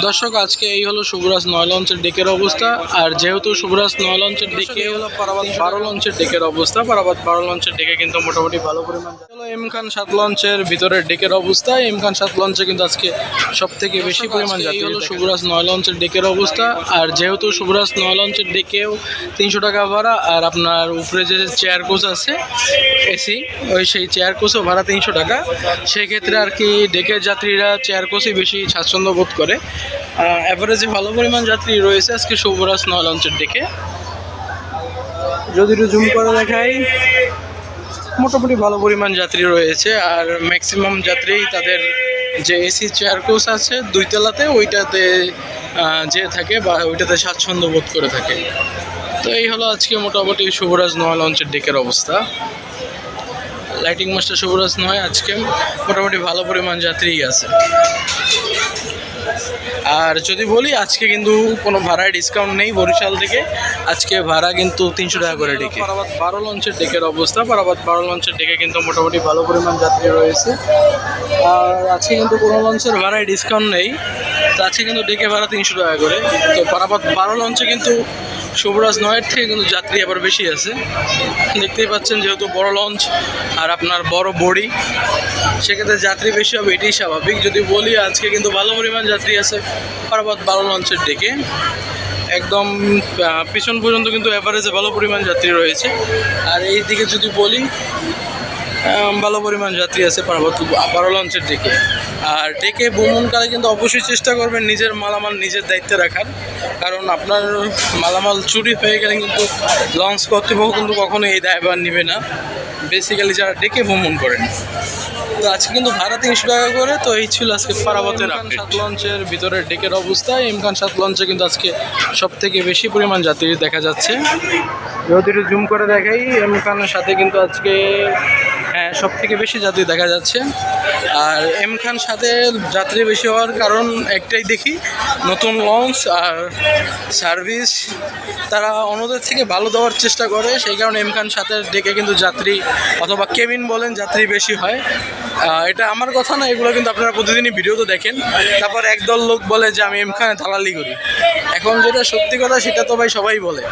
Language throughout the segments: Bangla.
দর্শক আজকে এই হলো শুভরাজ নয় লঞ্চের ডেকের অবস্থা। আর যেহেতু শুভরাজ নয় লঞ্চের ডেকে হলো পারাবাদ বারো লঞ্চের ডেকের অবস্থা। পারাবাদ বারো লঞ্চের ডেকে কিন্তু মোটামুটি ভালো পরিমাণ এম খান সাত লঞ্চের ভিতরের ডেকের অবস্থা। এম খান সাত লঞ্চে কিন্তু আজকে সব থেকে বেশি পরিমাণ যাত্রী হলো শুভরাজ নয় লঞ্চের ডেকের অবস্থা। আর যেহেতু শুভরাজ নয় লঞ্চের ডেকেও তিনশো টাকা ভাড়া আর আপনার উপরে যে চেয়ার কোচ আছে এসি ওই সেই চেয়ার কোচও ভাড়া তিনশো টাকা। সেক্ষেত্রে আর কি ডেকের যাত্রীরা চেয়ার কোচই বেশি স্বাচ্ছন্দ্য বোধ করে। অ্যাভারেজে ভালো পরিমাণ যাত্রী রয়েছে আজকে শুভরাজ নয় লঞ্চের ডেকে। যদি একটু জুম করে দেখাই। মোটামুটি ভালো পরিমাণ যাত্রী রয়েছে, আর ম্যাক্সিমাম যাত্রী তাদের যে এসি চেয়ার কোচ আছে দুই তলাতে ওইটাতে যে থাকে বা ওইটাতে স্বাচ্ছন্দ্য বোধ করে থাকে। তো এই হলো আজকে মোটামুটি শুভরাজ নয় লঞ্চের ডেকের অবস্থা। লাইটিং মাস্টার শুভরাজ নয়, আজকে মোটামুটি ভালো পরিমাণ যাত্রীই আছে। আর যদি বলি, আজকে কিন্তু কোনো ভাড়ায় ডিসকাউন্ট নেই বরিশাল থেকে। আজকে ভাড়া কিন্তু তিনশো টাকা করে ডেকে পারাবাদ বারো লঞ্চের ডেকের অবস্থা। পারাবাদ বারো লঞ্চের ডেকে কিন্তু মোটামুটি ভালো পরিমাণ যাত্রী রয়েছে। আর আজকে কিন্তু কোনো লঞ্চের ভাড়ায় ডিসকাউন্ট নেই। তো আজকে কিন্তু ডেকে ভাড়া তিনশো টাকা করে। তো পারাবাদ বারো লঞ্চে কিন্তু শুভরাজ নয়ের থেকে কিন্তু যাত্রী আবার বেশি আছে। দেখতেই পাচ্ছেন যেহেতু বড় লঞ্চ আর আপনার বড় বড়ি, সেক্ষেত্রে যাত্রী বেশি হবে, এটাই স্বাভাবিক। যদি বলি আজকে কিন্তু ভালো পরিমাণ যাত্রী আছে পার্বত বারো লঞ্চের ডেকে একদম পিছন পর্যন্ত কিন্তু অ্যাভারেজে ভালো পরিমাণ যাত্রী রয়েছে। আর এই দিকে যদি বলি ভালো পরিমাণ যাত্রী আছে পার্বত বারো লঞ্চের ডেকে আর ডেকে ভ্রমণকালে কিন্তু অবশ্যই চেষ্টা করবেন নিজের মালামাল নিজের দায়িত্বে রাখার। কারণ আপনার মালামাল চুরি হয়ে গেলে কিন্তু লঞ্চ কর্তৃপক্ষ কিন্তু কখনো এই দায়ভার নেবে না। বেসিক্যালি যারা ডেকে ভ্রমণ করেন। তো আজকে কিন্তু ভাড়া তিনশো টাকা করে তো এই ছিল আজকে পারাবতের সাত লঞ্চের ভিতরে ডেকের অবস্থা। ইমখান সাত লঞ্চে কিন্তু আজকে সব থেকে বেশি পরিমাণ যাত্রী দেখা যাচ্ছে। যদি জুম করে দেখাই এম খানের সাথে কিন্তু আজকে সব থেকে বেশি যাত্রী দেখা যাচ্ছে। আর এম খান সাথে যাত্রী বেশি হওয়ার কারণ একটাই দেখি, নতুন লঞ্চ আর সার্ভিস তারা অন্যদের থেকে ভালো দেওয়ার চেষ্টা করে, সেই কারণে এম খান সাথে ডেকে কিন্তু যাত্রী অথবা কেবিন বলেন যাত্রী বেশি হয়। এটা আমার কথা না, এগুলো কিন্তু আপনারা প্রতিদিনই ভিডিওতে দেখেন। তারপর একদল লোক বলে যে, আমি এমখানে দালালি করি। এখন যেটা সত্যি কথা, সেটা তো ভাই সবাই বলে।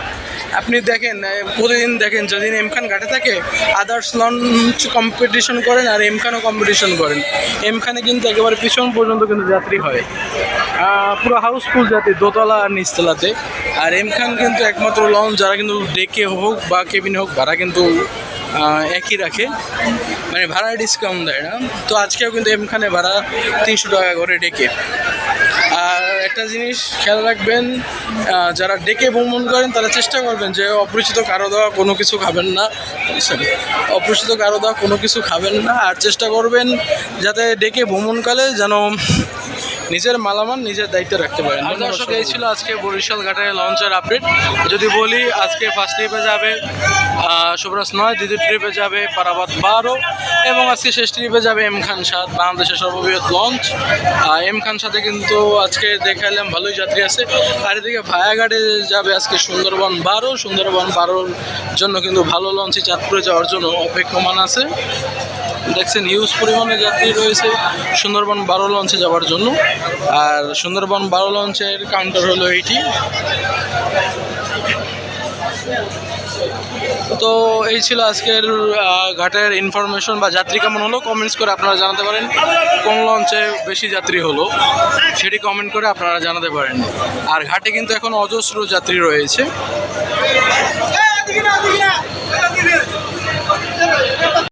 আপনি দেখেন প্রতিদিন দেখেন যেদিন এমখান ঘাটে থাকে আদার্স লঞ্চ কম্পিটিশন করেন আর এমখানও কম্পিটিশন করেন। এমখানে কিন্তু একেবারে পিছন পর্যন্ত কিন্তু যাত্রী হয়। পুরো হাউসফুল যাত্রী, দোতলা আর নিচতলাতে। আর এমখান কিন্তু একমাত্র লঞ্চ যারা কিন্তু ডেকে হোক বা কেবিনে হোক তারা কিন্তু একই রাখে। মানে ভাড়া ডিসকাউন্ট দেয় না। তো আজকেও কিন্তু এমখানে ভাড়া তিনশো টাকা করে ডেকে। আর একটা জিনিস খেয়াল রাখবেন যারা ডেকে ভ্রমণ করেন তারা চেষ্টা করবেন যে অপরিচিত কারও দেওয়া কোনো কিছু খাবেন না। Sorry, অপরিচিত কারও দেওয়া কোনো কিছু খাবেন না। আর চেষ্টা করবেন যাতে ডেকে ভ্রমণকালে যেন নিজের মালামাল নিজের দায়িত্বে রাখতে পারেন। দর্শক এই ছিল আজকে বরিশাল ঘাটের লঞ্চের আপডেট যদি বলি আজকে ফার্স্ট ট্রিপে যাবে শুভরাজ নয়, দ্বিতীয় ট্রিপে যাবে পারাবাদ বারো এবং আজকে শেষ ট্রিপে যাবে এম খান সাত, বাংলাদেশের সর্ববৃহৎ লঞ্চ। এম খান সাথে কিন্তু আজকে দেখালাম ভালোই যাত্রী আছে। আর এদিকে ভায়াঘাটে যাবে আজকে সুন্দরবন বারো। সুন্দরবন বারোর জন্য কিন্তু ভালো লঞ্চে চাঁদপুরে যাওয়ার জন্য অপেক্ষমান আছে। দেখছেন হিউজ পরিমাণে যাত্রী রয়েছে সুন্দরবন বারো লঞ্চে যাওয়ার জন্য। আর সুন্দরবন বারো লঞ্চের কাউন্টার হলো এইটি। তো এই ছিল আজকের ঘাটের ইনফরমেশন বা যাত্রী কেমন হলো? কমেন্টস করে আপনারা জানাতে পারেন। কোন লঞ্চে বেশি যাত্রী হলো, সেটি কমেন্ট করে আপনারা জানাতে পারেন। আর ঘাটে কিন্তু এখন অজস্র যাত্রী রয়েছে।